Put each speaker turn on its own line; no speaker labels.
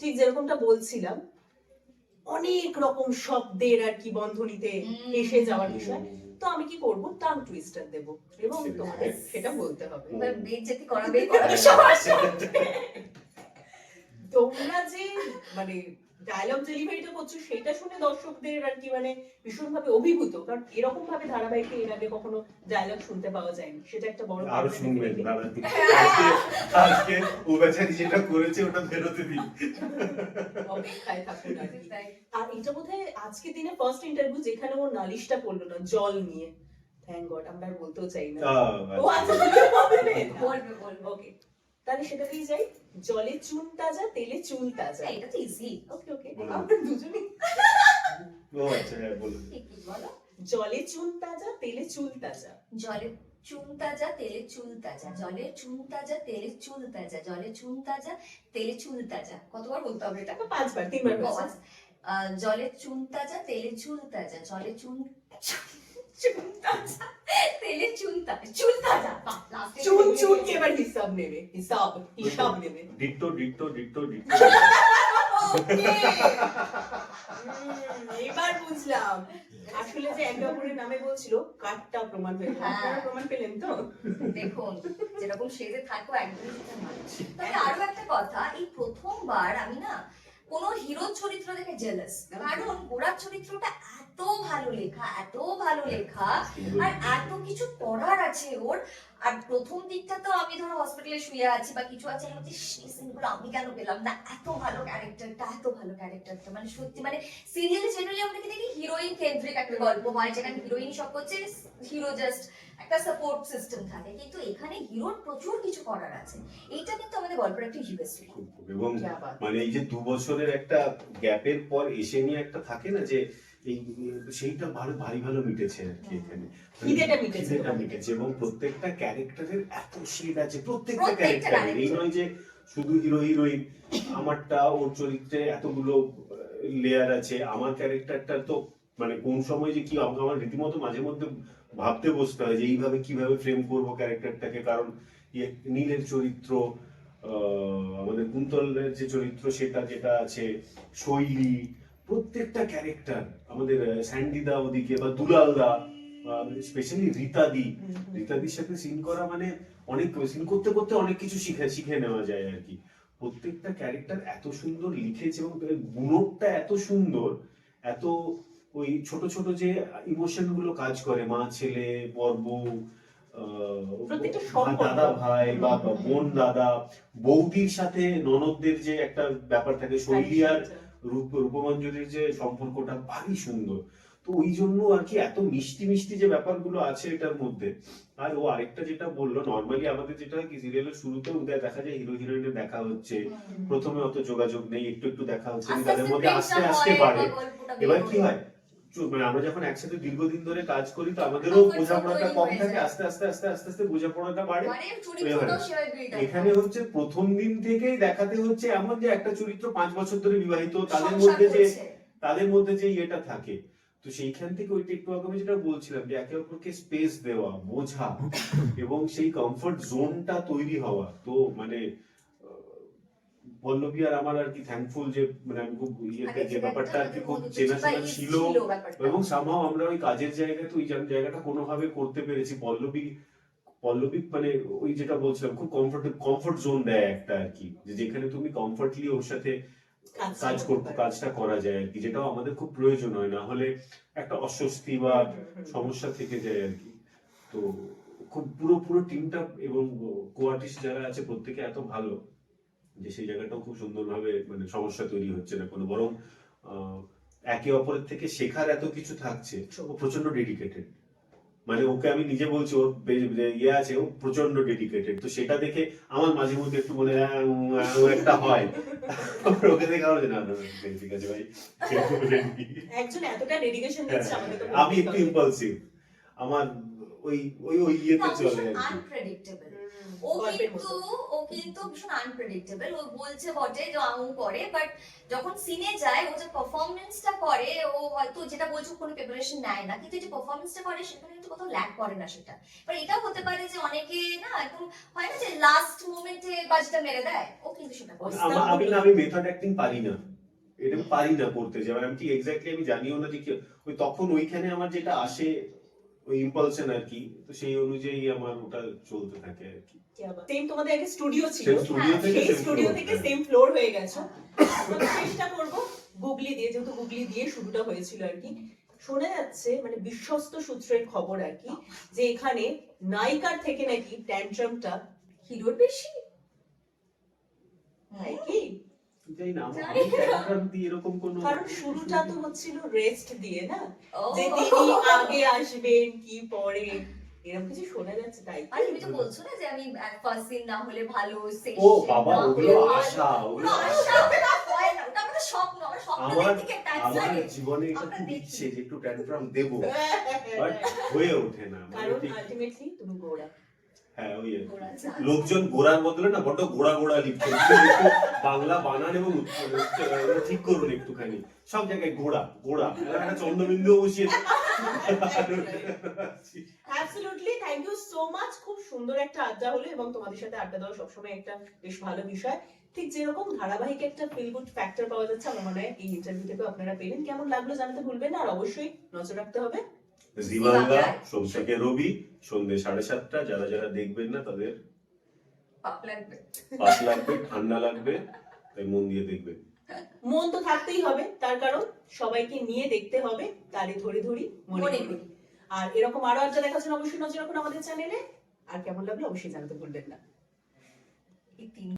ঠিক যেরকমটা বলছিলাম অনেক রকম শব্দের আর কি বন্ধনীতে এসে যাওয়ার বিষয়। তো আমি কি করব? টাং টুইস্টার দেব এবং তোমাদের সেটা বলতে হবে।
করাবে।
তোমরা যে মানে ডায়লগ ডেলিভারিটা করছ সেটা শুনে দর্শকদের আর কি মানে ভীষণভাবে অভিভূত কারণ এরকম ভাবে ধারাবাহিকে এর আগে কখনো ডায়লগ শুনতে পাওয়া যায়নি। সেটা একটা বড় আরও
শুনবেন দাদা আজকে আজকে ও বেচারি যেটা করেছে ওটা বেরোতে দিন।
অপেক্ষায় থাকুন আর আর এটা বোধহয় আজকে দিনে ফার্স্ট ইন্টারভিউ যেখানে ও নালিশটা করল না জল নিয়ে। থ্যাংক গড আমরা বলতেও চাই না। ও আচ্ছা না।
বলবে বলবে।
ওকে তাহলে সেটাতেই যাই। জলে চুন তাজা তেলে চুল তাজা।
এটা তো ইজি
ওকে ওকে আমরা দুজনেই।
ও আচ্ছা হ্যাঁ
ঠিক বলো।
জলে চুন তাজা তেলে চুল তাজা।
জলে চুন তাজা তেলে চুল তাজা। জলে চুন তাজা তেলে চুল তাজা। জলে চুন তাজা তেলে চুল তাজা। কতবার বলতে হবে এটা?
পাঁচবার তিনবার।
আচ্ছা। জলে চুন তাজা তেলে চুল তাজা। জলে চুন চুন তাজা তেলে চুন তাজা চুল তাজা বাহ, last এ
চুন চুন কে এবার হিসাব নেবে হিসাব হিসাব নেবে
ডিক্টো ডিক্টো
Okay.
হুম, এবার বুঝলাম আসলে যে একে অপরের নামে বলছিল কাঠটা প্রমাণ হয়ে। আপনারা প্রমাণ পেলেন তো
দেখুন যেরকম সেজে থাকো একদমই তবে আরও একটা কথা এই প্রথমবার আমি না কোন হিরোর চরিত্র দেখে জেলাস কারণ গোড়ার চরিত্রটা এত ভালো লেখা এত ভালো লেখা আর এত কিছু পড়ার আছে ওর। আর প্রথম দিকটা তো আমি ধরো হসপিটালে শুয়ে আছি বা কিছু আছে আমি সেই সিনগুলো আমি কেন পেলাম না? এত ভালো ক্যারেক্টারটা এত ভালো ক্যারেক্টারটা মানে সত্যি মানে সিরিয়ালে জেনারেলি আমরা কি দেখি হিরোইন কেন্দ্রিক একটা গল্প হয় যেখানে হিরোইন সব করছে হিরো জাস্ট একটা সাপোর্ট সিস্টেম থাকে। কিন্তু এখানে হিরোর প্রচুর কিছু করার আছে। এইটা কিন্তু আমাদের গল্পের একটা ইউএসপি।
এবং মানে এই যে দু বছরের একটা গ্যাপের পর এসে নিয়ে একটা থাকে না যে এই সেইটা ভালো ভারী ভালো মিটেছে আর কি এখানে।
খিদেটা মিটেছে।
খিদেটা মিটেছে এবং প্রত্যেকটা ক্যারেক্টারের এত শেড আছে প্রত্যেকটা ক্যারেক্টার এই নয় যে শুধু হিরো হিরোইন আমারটা ওর চরিত্রে এতগুলো লেয়ার আছে আমার ক্যারেক্টারটা তো মানে কোন সময় যে কি আমাকে আমার রীতিমতো মাঝে মধ্যে ভাবতে বসতে হয় যে এইভাবে কীভাবে ফ্রেম করব ক্যারেক্টারটাকে। কারণ ইয়ে নীলের চরিত্র আহ, আমাদের কুন্তলের যে চরিত্র সেটা যেটা আছে শৈলী প্রত্যেকটা ক্যারেক্টার আমাদের স্যান্ডিদা ওদিকে বা দুলালদা স্পেশালি রীতাদি রীতাদির সাথে সিন করা মানে অনেক সিন করতে করতে অনেক কিছু শিখে শিখে নেওয়া যায় আর কি। প্রত্যেকটা ক্যারেক্টার এত সুন্দর লিখেছে এবং গুণটা এত সুন্দর এত ওই ছোট ছোট যে ইমোশনগুলো কাজ করে মা ছেলে বর বউ আহ,
প্রত্যেকটা
ভাই,
সম্পর্ক।
দাদা ভাই বা বোন দাদা বৌদির সাথে ননদদের যে একটা ব্যাপার থাকে শৈলী আর রূপ রূপমঞ্জুরির যে সম্পর্কটা ভারী সুন্দর। তো ওই জন্য আর কি এত মিষ্টি মিষ্টি যে ব্যাপারগুলো আছে এটার মধ্যে। আর ও আরেকটা যেটা বলল নর্মালি আমাদের যেটা হয় কি সিরিয়ালের শুরুতেও দেখা যায় হিরো হিরোইনের দেখা হচ্ছে। প্রথমে অত যোগাযোগ নেই একটু একটু দেখা হচ্ছে। তাদের মধ্যে আস্তে আস্তে বাড়ে। এবার কি হয়? মানে আমরা যখন একসাথে দীর্ঘদিন ধরে কাজ করি তো আমাদেরও বোঝাপড়াটা কম থাকে। আস্তে আস্তে আস্তে আস্তে আস্তে বোঝাপড়াটা বাড়ে
মানে
এখানে হচ্ছে প্রথম দিন থেকেই দেখাতে হচ্ছে এমন যে একটা চরিত্র পাঁচ বছর ধরে বিবাহিত তাদের মধ্যে যে। তাদের মধ্যে যে ইয়েটা থাকে তো সেইখান থেকে ওইটা একটু আগে আমি যেটা বলছিলাম যে একে অপরকে স্পেস দেওয়া বোঝা এবং সেই কমফর্ট জোনটা তৈরি হওয়া তো মানে পল্লবী আর আমার আর কি থ্যাঙ্কফুল যে মানে আমি খুব ইয়েতে যে ব্যাপারটা আর কি খুব
আমাদের
চেনাশোনা ছিল এবং সামহাও আমরা ওই কাজের জায়গায় জায়গাতে ওই জায়গা- জায়গাটা কোনোভাবে করতে পেরেছি। পল্লবী পল্লবী মানে ওই যেটা বলছিলাম খুব কমফর্ট কমফর্ট জোন দেয় একটা আর কি। যে যেখানে তুমি কমফর্টলি ওর সাথে কাজ করতে কাজটা করা যায় আর কি যেটাও আমাদের খুব প্রয়োজন হয়। না হলে একটা অস্বস্তি বা সমস্যা থেকে যায় আর কি। তো খুব পুরো পুরো টিমটা এবং কো আর্টিস্ট যারা আছে প্রত্যেকে এত ভালো। যে সেই জায়গাটাও খুব সুন্দরভাবে মানে সমস্যা তৈরি হচ্ছে না কোনো বরং একে অপরের থেকে শেখার এত কিছু থাকছে ও প্রচণ্ড ডেডিকেটেড মানে ওকে আমি নিজে বলছি ওর ইয়ে আছে ও প্রচণ্ড ডেডিকেটেড তো সেটা দেখে আমার মাঝে মধ্যে একটু মনে হয়, একটা হয়। ওকে দেখে আমার না ঠিক আছে, ভাই
একজন এতটা ডেডিকেশন দিচ্ছে আমাকে
হ্যাঁ, আমি একটু ইম্পালসিভ আমার ওই ওই ওই ইয়েতে চলে আর কি।
ও কিন্তু ও কিন্তু ভীষণ আনপ্রেডিক্টেবল ও বলছে বটে যে করে বাট যখন সিনে যায় ও যে পারফরমেন্সটা করে ও হয়তো যেটা বলছো কোনো প্রিপারেশন নেয় না। কিন্তু যে পারফরমেন্সটা করে সেখানে কিন্তু কোথাও ল্যাক করে না সেটা। এবার এটাও হতে পারে যে অনেকে না একদম হয় না যে লাস্ট মোমেন্টে বাজিটা মেরে দেয় ও কিন্তু সেটা করে।
আমি না আমি মেথড অ্যাক্টিং পারি না। এটা পারি না করতে। যে আমি ঠিক এক্স্যাক্টলি আমি জানিও না যে কি ওই তখন ওইখানে আমার যেটা আসে ওই ইম্পালশন আর কি তো সেই অনুযায়ী আমার ওটা চলতে থাকে আর কি
সেম তোমাদের স্টুডিও ছিল।
স্টুডিও
হ্যাঁ,
থেকে
সেই স্টুডিও থেকে
হ্যাঁ।
সেম ফ্লোর হয়ে গেছো। চেষ্টা করব গুগলি দিয়ে যেহেতু গুগলি দিয়ে শুরুটা হয়েছিল আর কি শোনা যাচ্ছে মানে বিশ্বস্ত সূত্রের খবর আর কি যে এখানে নায়িকার থেকে নাকি ট্যান্ট্রামটা হিরোর বেশি তাই কি
জানি না। এরকম কোনো
কারণ শুরুটা তো হচ্ছিল রেস্ট দিয়ে না? যে তিনি আগে আসবেন কি পরে এরকম কিছু শোনা যাচ্ছে তাই কি?
তুমি তো বলছো না যে আমি ফার্স্ট সিন না হলে ভালো second
ও বাবা ওগুলো আশা
ওগুলো
ওগুলো
আশা, ওটা হয় না, ওটা আমাদের স্বপ্ন, আমরা স্বপ্ন
আমার
দেখতে গিয়ে tax
আমার
লাগে।
জীবনে এটা খুব ইচ্ছে যে একটু ট্যান্ট্রাম দেবো বাট হয়ে ওঠে না মানে
কারণ আলটিমেটলি তুমি গোড়া
হ্যাঁ ওই। লোকজন গোড়ার বদলে না বড্ড গোড়া গোড়া লিখছে। বাংলা বানান এবং ঠিক করুন একটুখানি। সব জায়গায় গোড়া গোড়া একটা চন্দ্রবিন্দু বসিয়ে
absolutely thank you so much খুব সুন্দর একটা আড্ডা হলো এবং তোমাদের সাথে আড্ডা দেওয়া সবসময় একটা বেশ ভালো বিষয়। ঠিক যেরকম ধারাবাহিক একটা ফিল গুড ফ্যাক্টর পাওয়া যাচ্ছে আমার মনে হয় এই ইন্টারভিউ থেকে আপনারা পেলেন। কেমন লাগল জানাতে ভুলবেন না আর অবশ্যই নজর রাখতে হবে।
জি বাংলা সোম থেকে রবি সন্ধ্যে সাড়ে সাতটা যারা যারা দেখবেন না তাদের
পাপ লাগবে।
ঠান্ডা লাগবে তাই মন দিয়ে দেখবেন।
মন তো থাকতেই হবে তার কারণ সবাইকে নিয়ে দেখতে হবে তারে ধরে ধরি মনে
মনে
করি। আর এরকম আরও আড্ডা দেখার জন্য অবশ্যই নজর রাখুন আমাদের চ্যানেলে। আর কেমন লাগল অবশ্যই জানাতে ভুলবেন না।
এই তিন